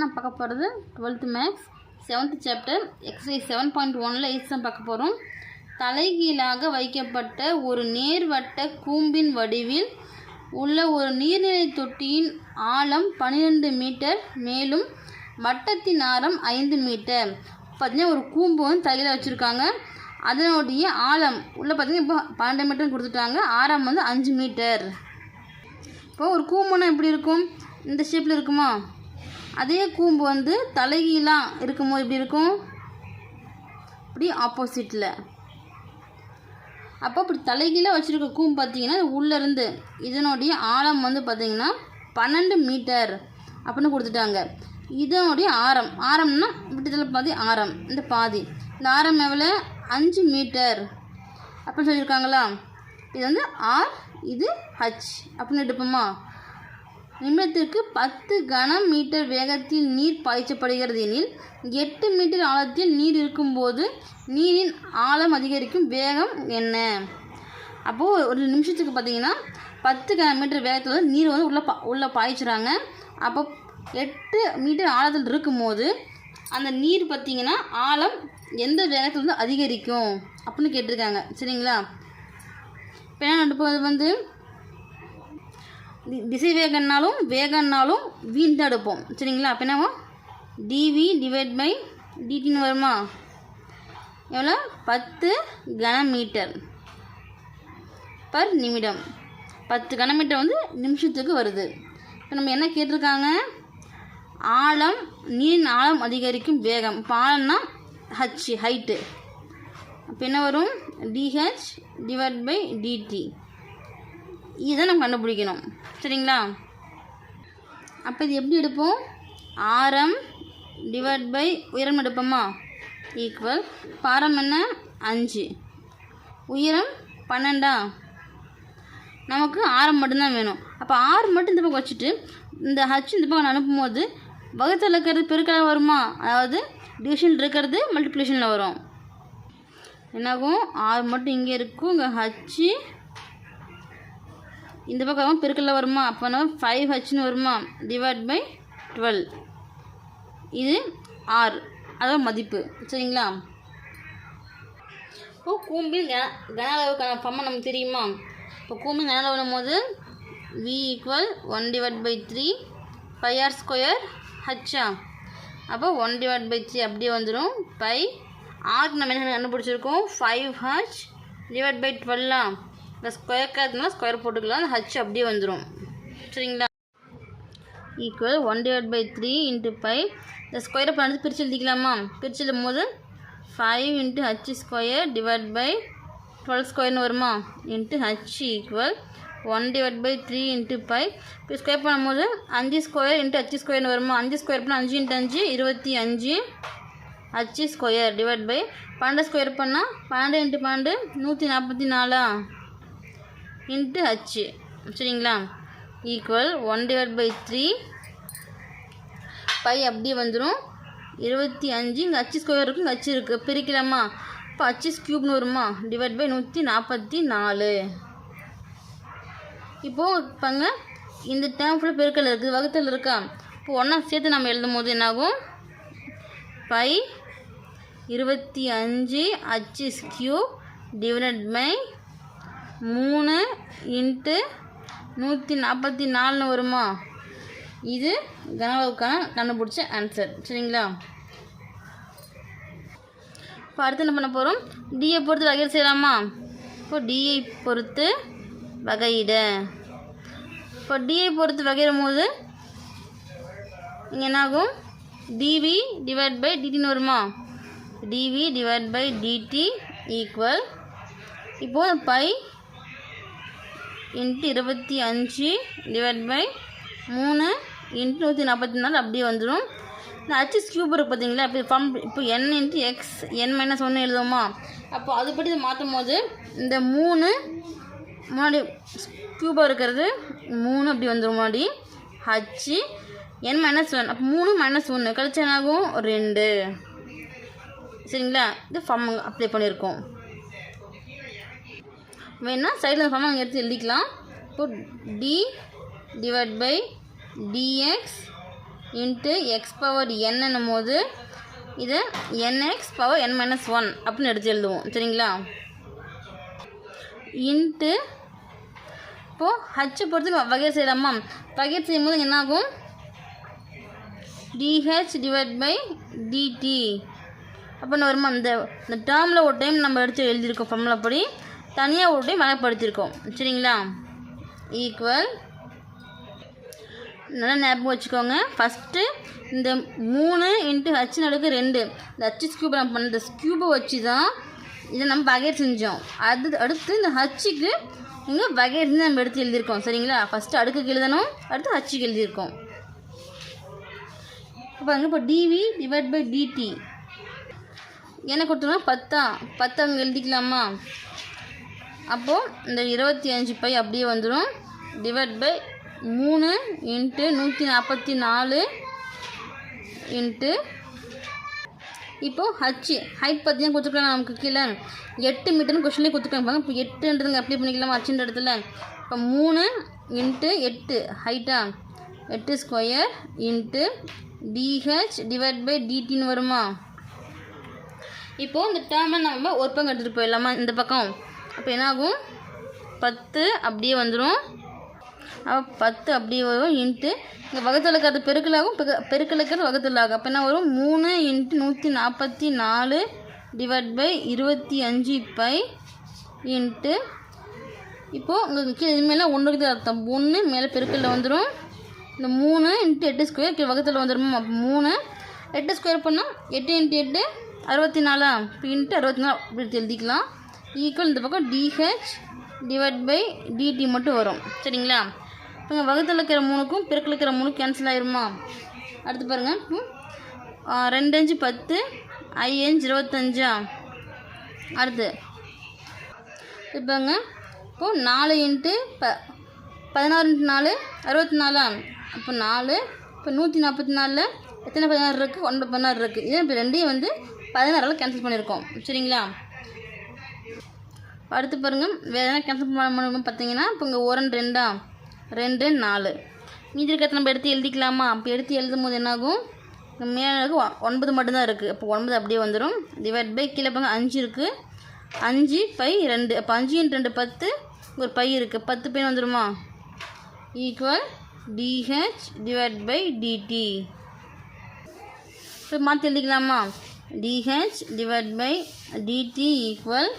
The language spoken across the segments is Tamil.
நான் பார்க்க போகிறது twelfth maths. Seventh chapter. Exercise seven point ஒனில் எயிட்ஸ் தான் பார்க்க போகிறோம். தலைகீழாக வைக்கப்பட்ட ஒரு நேர்வட்ட கூம்பின் வடிவில் உள்ள ஒரு நீர்நிலை தொட்டியின் ஆழம் பன்னிரெண்டு மீட்டர் மேலும் வட்டத்தின் ஆரம் ஐந்து மீட்டர். பார்த்திங்கன்னா ஒரு கூம்பு வந்து தலையில் வச்சுருக்காங்க. அதனுடைய ஆழம் உள்ளே பார்த்தீங்கன்னா இப்போ பன்னெண்டு மீட்டர் கொடுத்துட்டாங்க. ஆரம் வந்து அஞ்சு மீட்டர். இப்போ ஒரு கூம்புனா எப்படி இருக்கும்? இந்த ஷேப்பில் இருக்குமா? அதே கூம்பு வந்து தலைகீழாக இருக்கும்போது எப்படி இருக்கும்? இப்படி ஆப்போசிட்டில் அப்போ இப்படி தலைகீழாக வச்சுருக்க கூம்பு பார்த்தீங்கன்னா உள்ளேருந்து இதனுடைய ஆழம் வந்து பார்த்தீங்கன்னா பன்னெண்டு மீட்டர் அப்படின்னு கொடுத்துட்டாங்க. இதனுடைய ஆரம் ஆரம்னா விட்டத்தில் பாதி ஆரம் இந்த பாதி. இந்த ஆரம் எவ்வளோ? அஞ்சு மீட்டர் அப்படின்னு சொல்லியிருக்காங்களா? இது வந்து ஆர் இது ஹச் அப்படின்னு எடுப்போமா? நிமிடத்திற்கு பத்து கன மீட்டர் வேகத்தில் நீர் பாய்ச்சப்படுகிறது எனில் எட்டு மீட்டர் ஆழத்தில் நீர் இருக்கும்போது நீரின் ஆழம் அதிகரிக்கும் வேகம் என்ன? அப்போது ஒரு நிமிஷத்துக்கு பார்த்தீங்கன்னா பத்து கன மீட்டர் வேகத்தில் வந்து நீர் வந்து உள்ளே பா உள்ளே பாய்ச்சுறாங்க. அப்போ எட்டு மீட்டர் ஆழத்தில் இருக்கும்போது அந்த நீர் பார்த்தீங்கன்னா ஆழம் எந்த வேகத்தில் வந்து அதிகரிக்கும் அப்படின்னு கேட்டிருக்காங்க. சரிங்களா? இப்போ என்ன நடப்பது வந்து திசை வேகன்னாலும் வேகன்னாலும் வீண் தான் எடுப்போம் சரிங்களா? அப்போ என்னவோ? டிவி டிவைட் பை டிடின்னு வருமா? எவ்வளோ? பத்து கனமீட்டர் பர் நிமிடம். பத்து கனமீட்டர் வந்து நிமிஷத்துக்கு வருது. இப்போ நம்ம என்ன கேட்டிருக்காங்க? ஆழம் நீரின் ஆழம் அதிகரிக்கும் வேகம். இப்போ ஆழம்னா ஹச் ஹைட்டு அப்போ என்ன வரும்? டிஹெச் டிவைட் பை டிடி இதை நம்ம கண்டுபிடிக்கணும். சரிங்களா? அப்போ இது எப்படி எடுப்போம்? ஆரம் டிவைட் பை உயரம் எடுப்போமா? ஈக்குவல் பாரம் என்ன? அஞ்சு. உயரம் பன்னெண்டா? நமக்கு ஆரம் மட்டும்தான் வேணும். அப்போ ஆறு மட்டும் இந்த பக்கம் வச்சுட்டு இந்த ஹச் இந்த பக்கம் அனுப்பும்போது வகுத்தில் இருக்கிறது பெருக்கலாக வருமா? அதாவது டிவிஷன் இருக்கிறது மல்டிப்ளிகேஷனில் வரும். என்னாகும்? ஆறு மட்டும் இங்கே இருக்கும். இங்கே ஹச்சு இந்த பக்கம் பெருக்கல்ல வருமா? அப்போ ஃபைவ் ஹச்னு வருமா? டிவைட் பை டுவெல் இது ஆர் அதாவது மதிப்பு. சரிங்களா? இப்போ கூம்பில் கன கன அளவுக்கான பம்மை நமக்கு தெரியுமா? இப்போ கூம்பில் கன அளவு போது v equal one divide by three pi r square ஹச்சா அப்போ ஒன் டிவைட் பை த்ரீ அப்படியே வந்துடும் பை ஆர்க்கு நம்ம என்ன கண்டுபிடிச்சிருக்கோம்? ஃபைவ் ஹச் டிவைட் பை டுவெல்லா இந்த ஸ்கொயர் ஸ்கொயர் போட்டுக்கலாம். அந்த ஹச் அப்படியே வந்துடும் சரிங்களா? Equal one divide by three into pi இந்த ஸ்கொயரை பண்ணது பிரித்து எழுதிக்கலாமா? பிரித்து எழுதும் போது five into h square divide by twelve ஸ்கொயர்னு வருமா? Into h equal one divide by three into pi இப்போ ஸ்கொயர் பண்ணும்போது அஞ்சு ஸ்கொயர் இன்ட்டு ஹச் ஸ்கொயர்னு வருமா? அஞ்சு ஸ்கொயர் பண்ணால் அஞ்சு இன்ட்டு அஞ்சு இருபத்தி அஞ்சு ஹச் ஸ்கொயர் டிவைட் பை பன்னெண்டு ஸ்கொயர் பண்ணால் பன்னெண்டு இன்ட்டு பன்னெண்டு நூற்றி நாற்பத்தி நாலா? இன்ட்டு ஹச் சரிங்களா? Equal one divide by three pi அப்படியே வந்துடும் இருபத்தி அஞ்சு இங்கே ஹச்சு ஸ்கொயர் இருக்குது இங்கே ஹச்சு இருக்குது பிரிக்கலாமா? இப்போ ஹச் க்யூப்னு வருமா? டிவைட் பை நூற்றி நாற்பத்தி நாலு. இப்போது இப்போங்க இந்த டேர்ம் ஃபுல்லாக பெருக்கல் இருக்குது வகுத்தல் இருக்கா? இப்போ ஒன்றா சேர்த்து நம்ம எழுதும் போது என்னாகும்? பை இருபத்தி அஞ்சு ஹச் கியூப் டிவைட் பை மூணு இன்ட்டு நூற்றி நாற்பத்தி நாலுன்னு வருமா? இது கனவுக்கான கண்டுபிடிச்ச ஆன்சர் சரிங்களா? இப்போ அடுத்து என்ன பண்ண போகிறோம் டியை பொறுத்து வகையிட செய்யலாமா? இப்போ டியை பொறுத்து வகையிட. இப்போ டியை பொறுத்து வகையிடும் போது இங்கே என்னாகும்? டிவி டிவைட் பை டிடின்னு வருமா? D v divide by d t equal இப்போது பை இன்ட்டு இருபத்தி அஞ்சு டிவைட் பை மூணு இன்ட்டு நூற்றி நாற்பத்தி நாலு அப்படியே வந்துடும் இந்த ஹச்எஸ் கியூப் இருக்குது பார்த்தீங்களா இப்போ ஃபார்ம் இப்போ n into x n minus ஒன்று எழுதுவோமா? அப்போ அதுபடி இதை மாற்றும் போது இந்த மூணு முன்னாடி கியூபாக இருக்கிறது மூணு அப்படி வந்துடும் முன்னாடி. ஹச்சு என் மைனஸ் ஒன் அப்போ மூணு மைனஸ் ஒன்று கழிச்சு என்னாகும்? ரெண்டு. சரிங்களா? இது ஃபார்ம் அப்ளை பண்ணியிருக்கோம். வேணால் சைடில் ஃபார்ம் அங்கே எடுத்து எழுதிக்கலாம். இப்போ d divide by d x into x power என்னன்னும் போது இதை n x power n minus one அப்படின்னு எடுத்து எழுதுவோம். சரிங்களா? இன்ட்டு இப்போது ஹச்சு பொறுத்து வகை செய்யலாமா? வகை செய்யும்போது என்ன ஆகும் டிஹெச் டிவைட் பை டிடி அப்படின்னு வருமா? இந்த இந்த டேர்மில் ஒரு டைம் நம்ம எடுத்து எழுதியிருக்கோம் ஃபார்முலா படி தனியாக ஒரு டைம் வகைப்படுத்தியிருக்கோம் சரிங்களா? ஈக்குவல் நல்லா ஞாபகம் வச்சுக்கோங்க. ஃபஸ்ட்டு இந்த மூணு இன்ட்டு ஹச் நடுக்கு ரெண்டு. இந்த ஹச் ஸ்கியூப் நம்ம பண்ண இந்த ஸ்கியூபை வச்சு தான் இதை நம்ம வகை செஞ்சோம். அது அடுத்து இந்த ஹச்சுக்கு இங்கே வகை இருந்து நம்ம எடுத்து எழுதியிருக்கோம். சரிங்களா? ஃபஸ்ட்டு அடுக்குக்கு எழுதணும். அடுத்து ஹச்சுக்கு எழுதியிருக்கோம். இப்போ அங்கே இப்போ டிவி டிவைட் பை டிடி என்ன கொடுத்துருவோம் பத்தா. பத்து அங்கே எழுதிக்கலாமா? அப்போது இந்த இருபத்தி அஞ்சு பை அப்படியே வந்துடும் டிவைட் பை மூணு இன்ட்டு நூற்றி நாற்பத்தி நாலு இன்ட்டு இப்போது ஹச்சு ஹைட் பார்த்தீங்கன்னா கொடுத்துருக்கலாம் நமக்கு கீழே. எட்டு மீட்டர்னு கொஸ்டின்லேயே கொடுத்துருக்காங்க இப்போ எட்டுன்றதுங்க அப்ளை பண்ணிக்கலாமா ஹச்சுன்ற இடத்துல. இப்போ மூணு இன்ட்டு எட்டு. ஹைட்டா எட்டு square into d h divide by டிடின்னு வருமா? இப்போது இந்த டேர்மை நம்ம ஒரு பக்கம் எடுத்துகிட்டு போயிடலாமா? இந்த பக்கம். அப்போ என்னாகும்? பத்து அப்படியே வந்துடும் அப்போ பத்து அப்படியே வரும் இன்ட்டு இங்கே வகுத்தில் இருக்கிறது பெருக்கலாகும் பெரு- பெருக்கல் இருக்கிறது வகுத்தில் ஆகும் அப்போ என்ன வரும்? மூணு இன்ட்டு நூற்றி நாற்பத்தி நாலு டிவைட் பை இருபத்தி அஞ்சு பை இன்ட்டு இப்போது உங்களுக்கு கீழே இதுமாரிலாம் ஒன்று இருக்குது அர்த்தம். ஒன்று மேலே பெருக்கல்ல வந்துடும் இந்த மூணு இன்ட்டு எட்டு ஸ்கொயர் கீழே வகுத்தில் வந்துடும் அப்போ மூணு. எட்டு ஸ்கொயர் பண்ணால் எட்டு இன்ட்டு எட்டு அறுபத்தி நாலா? இப்போ இன்ட்டு அறுபத்தி நாலு அப்படி எழுதிக்கலாம். ஈக்குவல் இந்த பக்கம் டிஹெச் டிவைட் பை டிடி மட்டும் வரும். சரிங்களா? இப்போ வகுத்தில் இருக்கிற மூணுக்கும் பிறக்கில் இருக்கிற மூணுக்கும் கேன்சல் ஆயிருமா? அடுத்து பாருங்கள் ரெண்டு அஞ்சு பத்து ஐ இருபத்தஞ்சா? அடுத்து. இப்போங்க இப்போது நாலு இன்ட்டு ப பதினாறு இன்ட்டு நாலு அறுபத்தி நாலா அப்போ நாலு இப்போ நூற்றி நாற்பத்தி நாலில் எத்தனை பதினாறு இருக்குது ஒன்பது பதினாறு இருக்குது இதே இப்போ ரெண்டையும் வந்து பதினாறில் கேன்சல் பண்ணியிருக்கோம். சரிங்களா? அடுத்து பாருங்கள் வேறு என்ன கேன்சல் பண்ண பார்த்தீங்கன்னா இப்போ இங்கே ஒரு ரெண்டா? ரெண்டு நாலு. மீதி இருக்கிறத நம்ம எடுத்து எழுதிக்கலாமா? அப்போ எடுத்து எழுதும் போது என்னாகும்? இங்க மேலே ஒன்பது மட்டும்தான் இருக்குது அப்போ ஒன்பது அப்படியே வந்துடும் டிவைட் பை கீழே பாருங்க அஞ்சு இருக்குது அஞ்சு பை ரெண்டு. அப்போ அஞ்சு ரெண்டு பத்து ஒரு பை இருக்குது பத்து பை வந்துடுமா equal d h divide by d t இப்போ மாற்றி எழுதிக்கலாமா? D h divide by d t equal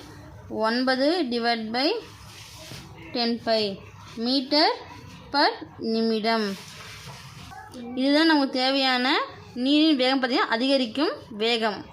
ஒன்பது divide by ten pi metre per நிமிடம். இதுதான் நமக்கு தேவையான நீரின் வேகம் பார்த்திங்கன்னா அதிகரிக்கும் வேகம்.